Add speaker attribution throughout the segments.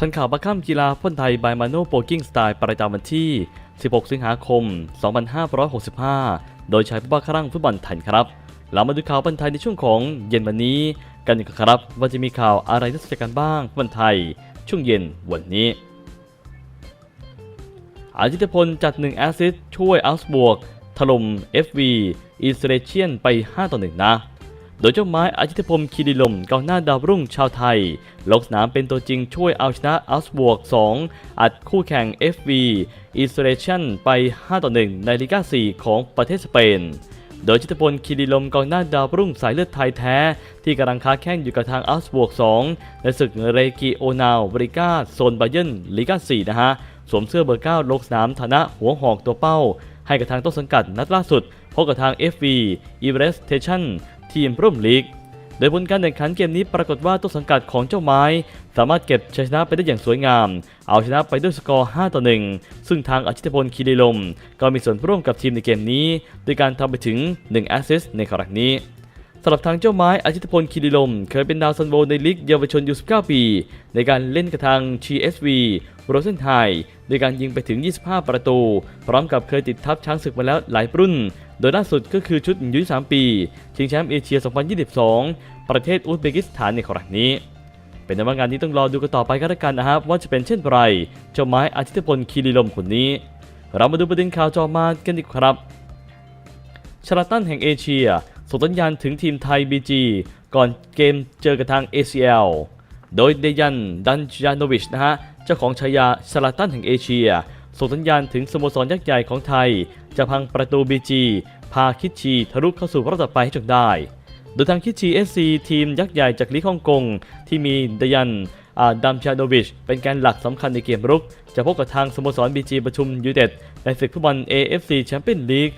Speaker 1: ทันข่าวบัคคัมกีฬาพ่นไทยบายมาโนโปกิ้งสไตล์ประจำวันที่ 16 สิงหาคม 2565 โดยใช้ผู้บ้าครั่งฟุตบอลไทยครับ เรามาดูข่าวบอลไทยในช่วงของเย็นวันนี้ กันครับ ว่าจะมีข่าวอะไรน่าสนใจกันบ้างฟุตบอลไทย ช่วงเย็นวันนี้อาทิตย์พลจัด 1 แอสซิสช่วยอัลส์บวกถล่ม FV อิสเรเชียนไป 5 ต่อ 1 นะ โดยเจ้าไม้อาทิตย์พลคีรีลมกองหน้าดาวรุ่งชาวไทย ลงสนามเป็นตัวจริงช่วยเอาชนะอัลส์บวก 2 อัดคู่แข่ง FV อิสเรชียนไป 5 ต่อ 1 ในลีกา 4 ของประเทศสเปน โดยจิตพลคีรีลมกองหน้าดาวรุ่งสายเลือดไทยแท้ ที่กำลังค้าแข่งอยู่กับทางอัลส์บวก 2 ในศึกเรกิโอนาวบริก้าโซนบาเยนลีกา 4 นะฮะสวมเสื้อเบอร์ 9 ลงสนามฐานะหัวหอกตัวเป้า ให้กับทางต้นสังกัดนัดล่าสุดพบกับทาง FV e v e r e s t a t i o n ทีมร่วมลีก โดยผลการแข่งขันเกมนี้ปรากฏว่าต้นสังกัดของเจ้าไม้ สามารถเก็บชัยชนะไปได้อย่างสวยงาม เอาชนะไปด้วยสกอร์ 5 ต่อ 1 ซึ่งทางอาชิตพลคีรีลม ก็มีส่วนร่วมกับทีมในเกมนี้โดยการทำไปถึง 1 แอสซิสต์ในครั้งนี้สำหรับทางเจ้าไม้อาชิตพลคีรีลม เคยเป็นดาวซันโวในลีกเยาวชนยู19ปี ในการเล่นกับทาง GSV โรเซนไทโดยการยิงไปถึง 25 ประตู พร้อมกับเคยติดทัพช้างศึกมาแล้วหลายรุ่น โดยล่าสุดก็คือชุดยุ3ปี ชิงแชมป์เอเชีย 2022 ประเทศอุซเบกิสถานในครั้งนี้ เป็นในว่างานนี้ต้องรอดูกันต่อไปก็แล้วกันนะครับว่าจะเป็นเช่นไรเจ้าไม้อาทิตย์พลคีรีลมคนนี้ เรามาดูประเด็นข่าวจอมากันดีครับชาลาตันแห่งเอเชียส่งสัญญาณถึงทีมไทย BG ก่อนเกมเจอกับทาง ACL โดยเดยันดันจานโนวิชนะฮะ เจ้าของฉายาชาลาตันแห่งเอเชียส่งสัญญาณถึงสโมสรยักษ์ใหญ่ของไทย จะพังประตู BG พาคิชีทะลุเข้าสู่รอบต่อไปให้จงได้ โดยทางคิชี SC ทีมยักษ์ใหญ่จากลีกฮ่องกง ที่มีเดยันอาดัมชาโนวิช เป็นแกนหลักสำคัญในเกมรุก จะพบกับทางสโมสร BG ประชุมยูเต็ดในศึกฟุตบอล AFC แชมเปี้ยนลีก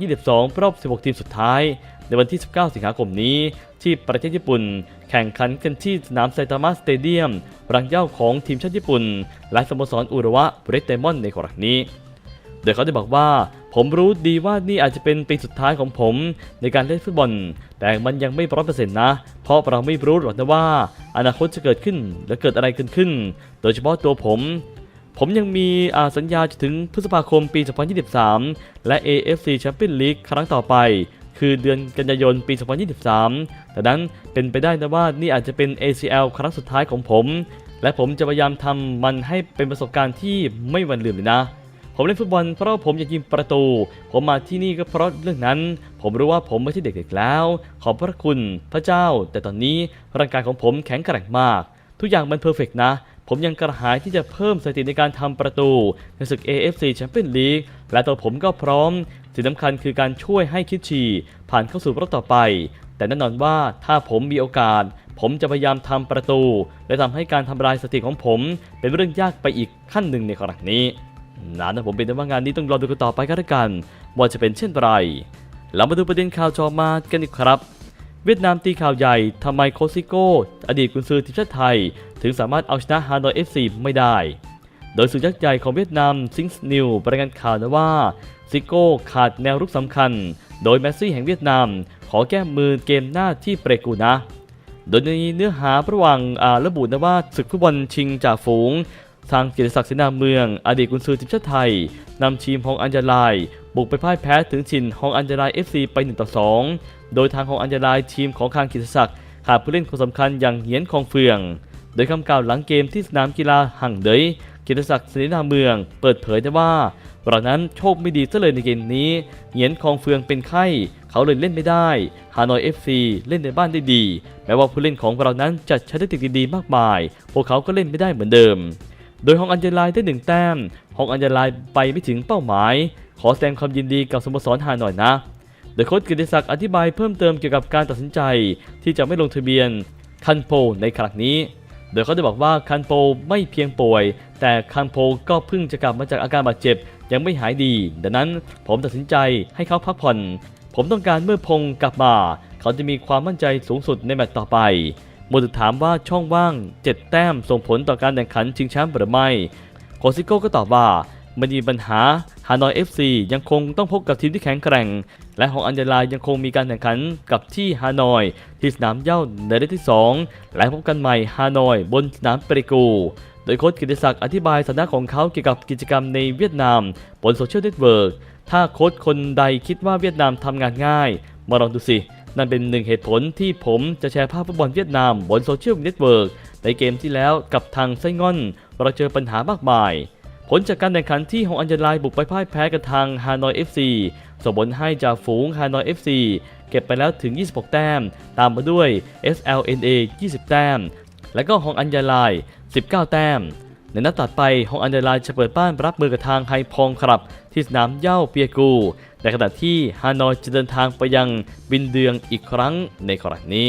Speaker 1: 2022 รอบ 16 ทีมสุดท้าย ในวันที่ 19 สิงหาคมนี้ ที่ประเทศญี่ปุ่น แข่งขันกันที่สนามไซตามะสเตเดียมรังเย้าของทีมชาติญี่ปุ่น และสโมสรอุระวะเบรตเตมอนในครั้งนี้ โดยเขาได้บอกว่า ผมรู้ดีว่านี่อาจจะเป็นปีสุดท้ายของผมในการเล่นฟุตบอล แต่มันยังไม่ร้อยเปอร์เซ็นต์นะ เพราะเราไม่รู้หรอกนะว่า อนาคตจะเกิดขึ้นและเกิดอะไรขึ้นขึ้น โดยเฉพาะตัวผม ผมยังมีสัญญาจนถึงพฤษภาคมปี 2023 และ AFC Champions League ครั้งต่อไปคือเดือนกันยายนปี 2023 แต่นั้นเป็นไปได้นะว่านี่อาจจะเป็น ACL ครั้งสุดท้ายของผม และผมจะพยายามทำมันให้เป็นประสบการณ์ที่ไม่วันลืมเลยนะ ผมเล่นฟุตบอลเพราะผมอยากยิงประตู ผมมาที่นี่ก็เพราะเรื่องนั้น ผมรู้ว่าผมไม่ใช่เด็กๆแล้ว ขอบพระคุณพระเจ้า แต่ตอนนี้ร่างกายของผมแข็งแกร่งมาก ทุกอย่างมันเพอร์เฟกนะ ผมยังกระหายที่จะเพิ่มสถิติในการทำประตูในศึก AFC Champions League และตัวผมก็พร้อม สิ่งสำคัญคือการช่วยให้คิดชีผ่านเข้าสู่รอบต่อไป แต่แน่นอนว่าถ้าผมมีโอกาสผมจะพยายามทำประตู และทำให้การทำลายสถิติของผม เป็นเรื่องยากไปอีกขั้นหนึ่งในครั้งนี้ นะนะผมเป็นแต่ว่างานนี้ต้องรอดูกันต่อไปก็แล้วกัน ว่าจะเป็นเช่นไรเรามาดูประเด็นข่าวจอมากันอีกครับ เวียดนามตีข่าวใหญ่ทำไมโคซิโก้ อดีตกุนซือทีมชาติไทย ถึงสามารถเอาชนะฮานอยเอฟซีไม่ได้ โดยสื่อยักษ์ใหญ่ของเวียดนามซิงส์นิวรายงานข่าวนะว่าซิโก้ขาดแนวรุกสำคัญ โดยแมสซี่แห่งเวียดนาม ขอแก้มือเกมหน้าที่เปรกูนะ โดยในเนื้อหาระหว่างอ่าระบุนะว่าศึกฟุตบอลชิงจ่าฝูง ทางเกียรติศักดิ์เสนาเมือง อดีตกุนซือทีมชาติไทยนำทีมฮองอัญญาลายบุกไปพ่ายแพ้ถึงถิ่นฮองอัญญาลาย FC ไป1ต่อ2โดยทางฮองอัญญาลายทีมของคางกิติศักดิ์ขาดผู้เล่นคนสำคัญอย่างเหียนคองเฟือง โดยคำกล่าวหลังเกมที่สนามกีฬาห่งเดยกิติศักดิ์เสนาเมือง เปิดเผยได้ว่าเรานั้นโชคไม่ดีซะเลยในเกมนี้เหียนคองเฟืองเป็นไข้ เขาเลยเล่นไม่ได้ฮานอย FC เล่นในบ้านได้ดี แม้ว่าผู้เล่นของเรานั้นจะใช้เทคนิคดีๆมากมาย พวกเขาก็เล่นไม่ได้เหมือนเดิม โดยฮองอัญญาลายได้หนึ่งแต้มฮองอัญญาลายไปไม่ถึงเป้าหมาย ขอแสดงความยินดีกับสโมสรฮานอยนะ โดยโค้ชกิติศักดิ์อธิบายเพิ่มเติมเกี่ยวกับการตัดสินใจที่จะไม่ลงทะเบียนคันโปในครั้งนี้ โดยเขาได้บอกว่าคันโปไม่เพียงป่วย แต่คันโปก็เพิ่งจะกลับมาจากอาการบาดเจ็บยังไม่หายดี ดังนั้นผมตัดสินใจให้เขาพักผ่อน ผมต้องการเมื่อพงกลับมา เขาจะมีความมั่นใจสูงสุดในแมตช์ต่อไป หมดถามว่าช่องว่าง 7 แต้มส่งผลต่อการแข่งขันชิงแชมป์หรือไม่โคซิโก้ก็ตอบว่าไม่มีปัญหาฮานอย FC ยังคงต้องพบกับทีมที่แข็งแกร่ง และของอัญญาลายังคงมีการแข่งขันกับที่ฮานอย ที่สนามเย้าในเดที่ 2 และพบกันใหม่ฮานอย บนสนามเปริกูโดดยโค้ชกิติศักดิ์อธิบายสถานะของเขาเกี่ยวกับกิจกรรมในเวียดนาม บนโซเชียลเน็ตเวิร์กถ้าโค้ชคนใดคิดว่าเวียดนามทำงานง่าย มาลองดูสิ นั่นเป็นหนึ่งเหตุผลที่ผมจะแชร์ภาพฟุตบอลเวียดนามบนโซเชียลเน็ตเวิร์กในเกมที่แล้วกับทางไส้งอน เราเจอปัญหามากมาย ผลจากการแข่งขันที่ฮองอัญญาลายบุกไปพ่ายแพ้กับทางฮานอย FC ส่งผลให้จ่าฝูงฮานอย FC เก็บไปแล้วถึง 26 แต้ม ตามมาด้วย SLNA 20 แต้ม และก็ฮองอัญญาลาย 19 แต้ม ในนัดตัดไปฮองอัญญาลายจะเปิดบ้านรับมือกับทางไฮพองครับ ที่สนามเย่าเปียกู ในขณะที่ฮานอยจะเดินทางไปยังบินเดืองอีกครั้งในครั้งนี้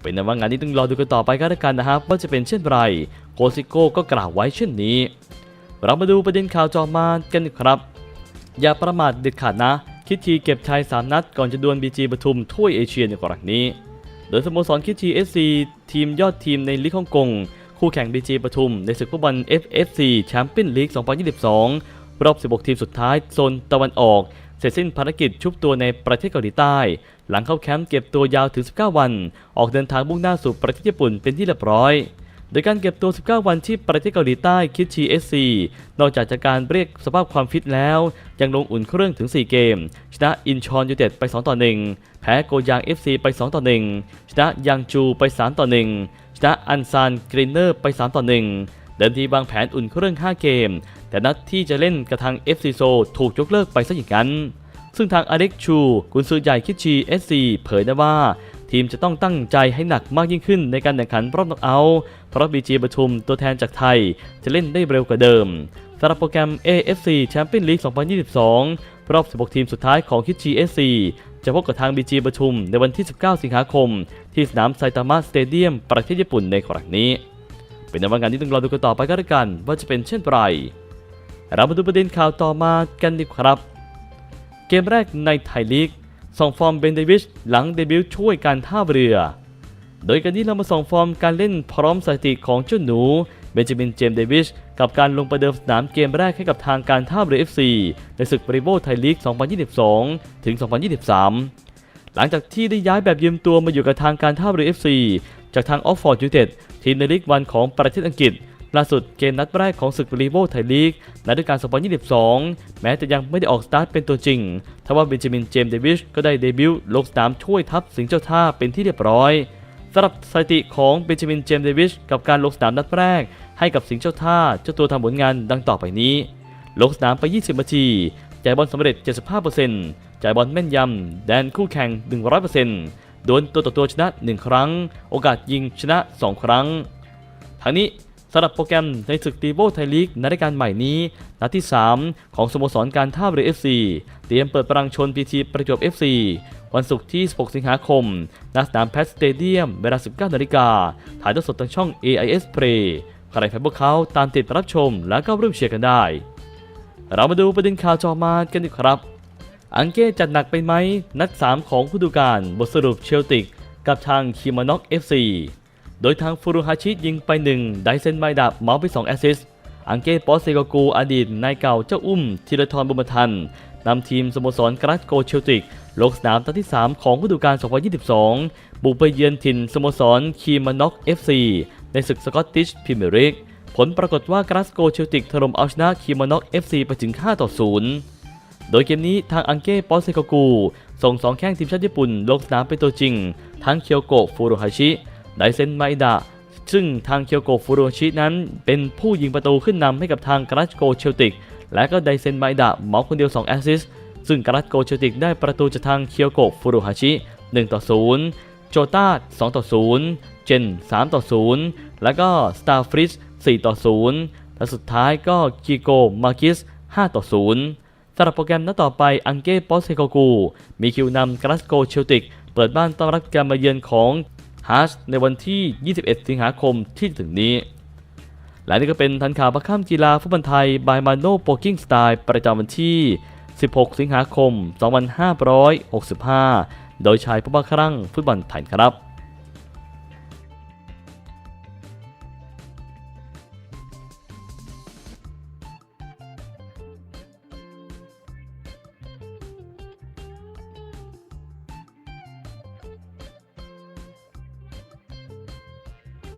Speaker 1: เป็นนว่างานนี้ต้องรอดูกันต่อไปก็แล้วกันนะครับว่าจะเป็นเช่นไรโคซิโก้ก็กล่าวไว้เช่นนี้ เรามาดูประเด็นข่าวจอมานกันครับ อย่าประมาทเด็ดขาดนะ คิดทีเก็บชัย 3 นัด ก่อนจะดวลบีจีปทุมถ้วยเอเชียในกรณีนี้ โดยสโมสรคิดที SC ทีมยอดทีมในลีกฮ่องกง คู่แข่งบีจีปทุม ในศึกฟุตบอล FFC แชมเปี้ยนลีก 2022 รอบ 16 ทีมสุดท้ายโซนตะวันออก เสร็จสิ้นภารกิจชุบตัวในประเทศเกาหลีใต้ หลังเข้าแคมป์เก็บตัวยาวถึง 19 วัน ออกเดินทางมุ่งหน้าสู่ประเทศญี่ปุ่นเป็นที่เรียบร้อย โดยการเก็บตัว 19 วันที่ประเทศเกาหลีใต้คิดชี SC นอกจากจากการเรียกสภาพความฟิตแล้ว ยังลงอุ่นเครื่องถึง 4 เกม ชนะอินชอนยูเต็ดไป 2 ต่อ 1 แพ้โกยาง FC ไป 2 ต่อ 1 ชนะยังจูไป 3 ต่อ 1 ชนะอันซานกรีนเนอร์ไป 3 ต่อ 1 เดิมทีวางแผนอุ่นเครื่อง 5 เกม แต่นัดที่จะเล่นกับทาง FC โซถูกยกเลิกไปซะอย่างนั้นซึ่งทางอเล็กชู กุนซือใหญ่คิดชี SC เผยนะว่า ทีมจะต้องตั้งใจให้หนักมากยิ่งขึ้นในการแข่งขันรอบน็อกเอาท์เพราะบีจีปทุมตัวแทนจากไทย จะเล่นได้เร็วกว่าเดิมสำหรับโปรแกรม AFC Champions League 2022 รอบ 16 ทีมสุดท้ายของคิดชี SC จะพบกับทางบีจีปทุมในวันที่ 19 สิงหาคม ที่สนามไซตามะสเตเดียมประเทศญี่ปุ่นในครั้งนี้ เป็นนวันงานที่ต้องรอดูกันต่อไปก็แล้วกัน ว่าจะเป็นเช่นไรเรามาดูประเด็นข่าวต่อมากันดีครับ เกมแรกในไทยลีก ส่องฟอร์มเบนเดวิชหลังเดบิวต์ช่วยการท่าเรือ โดยกันนี้เรามาส่องฟอร์มการเล่นพร้อมสถิติของเจ้าหนูเบนจามินเจมส์เดวิชกับการลงประเดิมสนามเกมแรกให้กับทางการท่าเรือ FC ในศึกบริโบไทยลีก 2022 ถึง 2023 หลังจากที่ได้ย้ายแบบยืมตัวมาอยู่กับทางการท่าเรือ FC จากทางออฟฟอร์ดยูเต็ดทีมในลีกวันของประเทศอังกฤษ ล่าสุดเกมนัดแรกของศึกบริโบไทยลีกในฤดูกาล 2022 แม้จะยังไม่ได้ออกสตาร์ทเป็นตัวจริง ทว่าเบนจามินเจมส์เดวิชก็ได้เดบิวต์ลงสนามช่วยทัพสิงห์เจ้าท่าเป็นที่เรียบร้อยสำหรับสถิติของเบนจามินเจมส์เดวิชกับการลงสนามนัดแรก ให้กับสิงห์เจ้าท่าเจ้าตัวทำผลงานดังต่อไปนี้ ลงสนามไป 20 นาทีจ่ายบอลสำเร็จ 75%จ่ายบอลแม่นยำ แดนคู่แข่ง 100%โดนตัวต่อตัวชนะ 1 ครั้ง โอกาสยิงชนะ 2 ครั้งทั้งนี้ สำหรับโปรแกรมในศึกตีโบไทยลีกในรายการใหม่นี้ นัดที่ 3 ของสโมสรการท่าเรือ FC เตรียมเปิดปรังชนพีทีประจวบ FC วันศุกร์ที่ 16 สิงหาคมณสนามแพทสเตเดียม เวลา 19 นาฬิกา ถ่ายทอดสดทางช่อง AIS Play ใครแฟนพวกเขาตามติดรับชมแล้วก็ร่วมเชียร์กันได้ เรามาดูประเด็นข่าวจอมากันดีครับ อังเก้จัดหนักไปไหม นัด 3 ของฤดูกาลบทสรุปเชลติก กับทางคิมานอก FC โดยทางฟูรุฮาชิยิงไป 1 ไดเซนไมดับเมาส์ไป 2 แอสซิสอังเก้ปอสเซโกกูอดีตนายเก่าเจ้าอุ้มธีรทรบุญมทันนำทีมสโมสรกราสโกเชลติก ลงสนามนัดที่ 3 ของฤดูกาล 2022 บุกไปเยือนถิ่นสโมสรคีมานอก FC ในศึกสกอตติชพรีเมียร์ลีกผลปรากฏว่ากราสโกเชลติกถล่มเอาชนะคีมานอก FC ไปถึง 5 ต่อ 0 โดยเกมนี้ทางอังเก้ปอสเซโกกู ส่งสองแข้งทีมชาติญี่ปุ่น ลงสนามเป็นตัวจริง ทั้งเคียวโกะฟูรุฮาชิ ไดเซนไมดะซึ่งทางเคียวโกฟูรุฮาชินั้น เป็นผู้ยิงประตูขึ้นนำให้กับทางกราสโกเชลติก และก็ไดเซนไมดะเหมาคนเดียว 2 แอสซิสซึ่งกราสโกเชลติกได้ประตูจากทางเคียวโกฟูรุฮาชิ1ต่อ0โจต้า2ต่อ0เจน3ต่อ0แล้วก็สตาร์ฟริส4ต่อ0และสุดท้ายก็กิโกมากิส5ต่อ0สำหรับโปรแกรมนัดต่อไปอังเก้ปอสเซโกกูมีคิวนำกราสโกเชลติก เปิดบ้านต้อนรับการมาเยือนของ ฮัชในวันที่ 21 สิงหาคมที่ถึงนี้ และนี่ก็เป็นทันข่าวประข้ามกีฬาฟุตบอลไทยบายมาโนโปกิ้งสไตล์ประจำวันที่ 16 สิงหาคม 2565 โดยชายผู้บ้าครั่งฟุตบอลไทยครับ